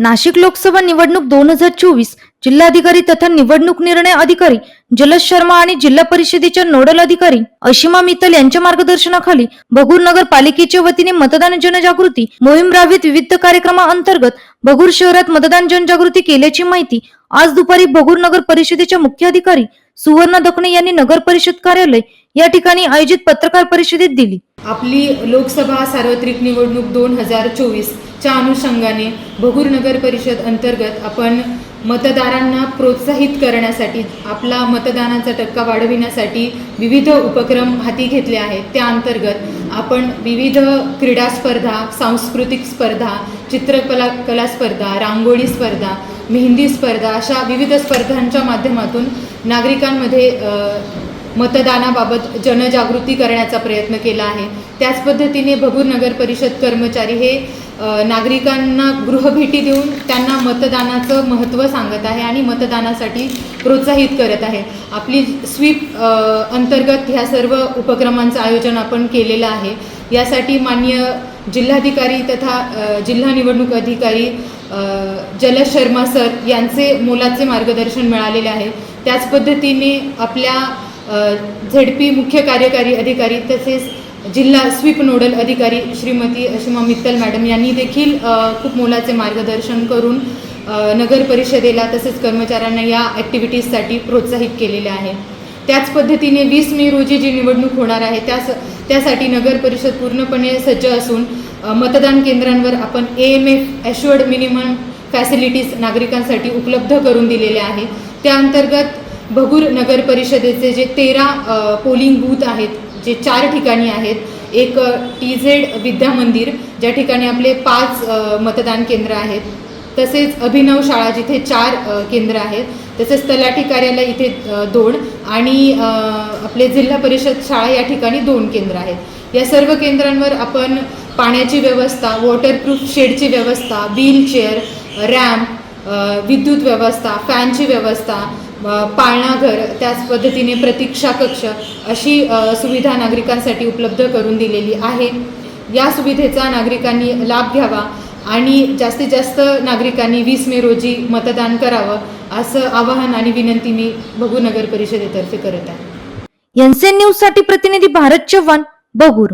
नाशिक लोकसभा निवडणूक दोन हजार चोवीस जिल्हाधिकारी तथा निवडणूक निर्णय अधिकारी जलज शर्मा आणि जिल्हा परिषदेच्या नोडल अधिकारी अशिमा मित्तल यांच्या मार्गदर्शनाखाली भगूर नगर पालिकेच्या वतीने मतदान जनजागृती मोहीम राबवित विविध कार्यक्रमाअंतर्गत भगूर शहरात मतदान जनजागृती केल्याची माहिती आज दुपारी भगूर नगर परिषदेच्या मुख्य अधिकारी सुवर्ण दखणे यांनी नगर परिषद कार्यालय या ठिकाणी आयोजित पत्रकार परिषदेत दिली. आपली लोकसभा सार्वत्रिक निवडणूक दोन हजार चोवीसच्या अनुषंगाने भगूर नगर परिषद अंतर्गत आपण मतदारांना प्रोत्साहित करण्यासाठी आपला मतदानाचा टक्का वाढविण्यासाठी विविध उपक्रम हाती घेतले आहेत. त्या अंतर्गत आपण विविध क्रीडा स्पर्धा सांस्कृतिक स्पर्धा चित्रकला कला स्पर्धा रांगोळी स्पर्धा मेहंदी स्पर्धा अशा विविध स्पर्धांच्या माध्यमातून नागरिकांमध्ये मतदानाबाबत जनजागृती करण्याचा प्रयत्न केला आहे. त्याच पद्धतीने भगूर नगर परिषद कर्मचारी हे नागरिकांना गृहभेटी देऊन त्यांना मतदानाचं महत्त्व सांगत आहे आणि मतदानासाठी प्रोत्साहित करत आहे. आपली स्वीप अंतर्गत ह्या सर्व उपक्रमांचं आयोजन आपण केलेलं आहे. यासाठी मान्य जिल्हाधिकारी तथा जिल्हा निवडणूक अधिकारी जल शर्मा सर यांचे मोलाचे मार्गदर्शन मिळालेले आहे. त्याच पद्धतीने आपल्या झेडपी मुख्य कार्यकारी अधिकारी तसेच जिल्हा स्वीप नोडल अधिकारी श्रीमती अशिमा मित्तल मॅडम यांनी देखील खूप मोलाचे मार्गदर्शन करून नगर परिषदेला तसेच कर्मचाऱ्यांना या ॲक्टिव्हिटीजसाठी प्रोत्साहित केलेले आहे. त्याच पद्धतीने वीस मे रोजी जी निवडणूक होणार आहे त्यास त्यासाठी नगर परिषद पूर्णपणे सज्ज असून मतदान केंद्रांवर आपण A M F assured minimum facilities नागरिकांसाठी उपलब्ध करून दिलेले आहे. त्या अंतर्गत भगूर नगर परिषदेचे जे तेरा पोलिंग बूथ आहेत जे चार ठिकाणी आहेत एक टी झेड विद्या मंदिर ज्या ठिकाणी आपले पाच मतदान केंद्र आहेत तसेच अभिनव शाळा जिथे चार केंद्र आहेत तसेच तलाठी कार्यालय इथे दोन आणि आपले जिल्हा परिषद शाळा या ठिकाणी दोन केंद्र आहेत. या सर्व केंद्रांवर आपण पाण्याची व्यवस्था वॉटरप्रूफ शेडची व्यवस्था व्हीलचेअर रॅम्प विद्युत व्यवस्था फॅनची व्यवस्था पाळणाघर त्याच पद्धतीने प्रतीक्षा कक्ष अशी सुविधा नागरिकांसाठी उपलब्ध करून दिलेली आहे. या सुविधेचा नागरिकांनी लाभ घ्यावा आणि जास्तीत जास्त नागरिकांनी वीस मे रोजी मतदान करावं असं आवाहन आणि विनंती मी भगू नगर परिषदेतर्फे करत आहे. एनसीएन न्यूजसाठी प्रतिनिधी भारत चव्हाण बघूर.